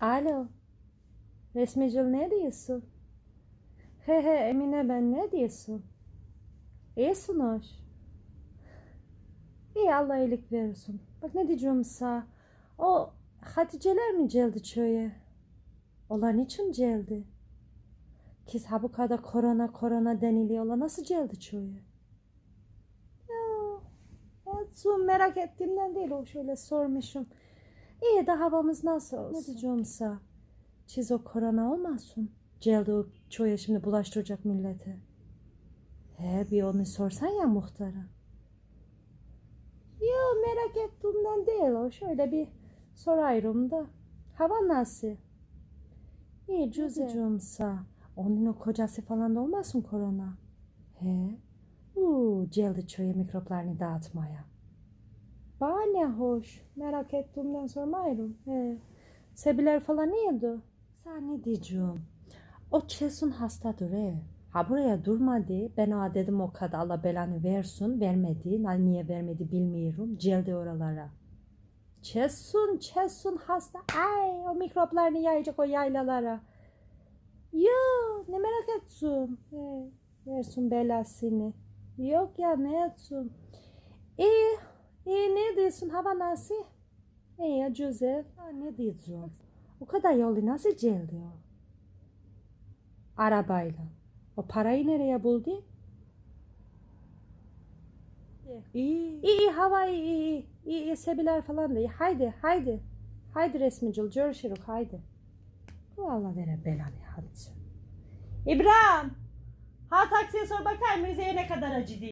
Alo. Resmicil ne diyorsun? He he Emine ben ne diyorsun? İyisin hoş. İyi Allah iyilik versin. Bak ne diyeceğim sana. O Haticeler mi geldi çöye? Ola niçin geldi? Kız ha bu kadar korona korona deniliyor. Ola nasıl geldi çöye? Ya, ya merak ettiğimden değil o şöyle sormuşum. İyi de havamız nasıl olsun? Sana? Çiz o korona olmasın. Geldi o çoya şimdi bulaştıracak millete. He bir onu sorsan ya muhtara. Yo merak ettiğimden değil o. Şöyle bir sorayım da. Hava nasıl? İyi cüzücüğümsa. Onun o kocası falan da olmasın korona. He. Uuu geldi çoya mikroplarını dağıtmaya. Bana hoş. Merak ettiğimden sormayırım. He. Sebiler falan iyiydi. Sen ne diyeceğim? O Çesun hastadır he. Ha buraya durmadı. Ben ona dedim o kadar Allah belanı versin. Vermedi. Niye vermedi bilmiyorum. Geldi oralara. Çesun, Çesun hasta. Ay o mikroplarını yayacak o yaylalara. Yo ne merak etsin. He, versin belasını. Yok ya ne etsin. İyi, iyi ne diyorsun hava nasıl? İyi güzel. Ha, ne diyeceğim? O kadar yolu nasıl geldi o? Arabayla. O parayı nereye buldu? İyi. İyi hava iyi iyi. İyi, iyi sebiler falan da iyi. Haydi haydi. Haydi resmicil görüşürüz haydi. Bu Allah vere belanı hadi. İbrahim. Ha taksiye sor bakar mıyız ne kadar acı diye.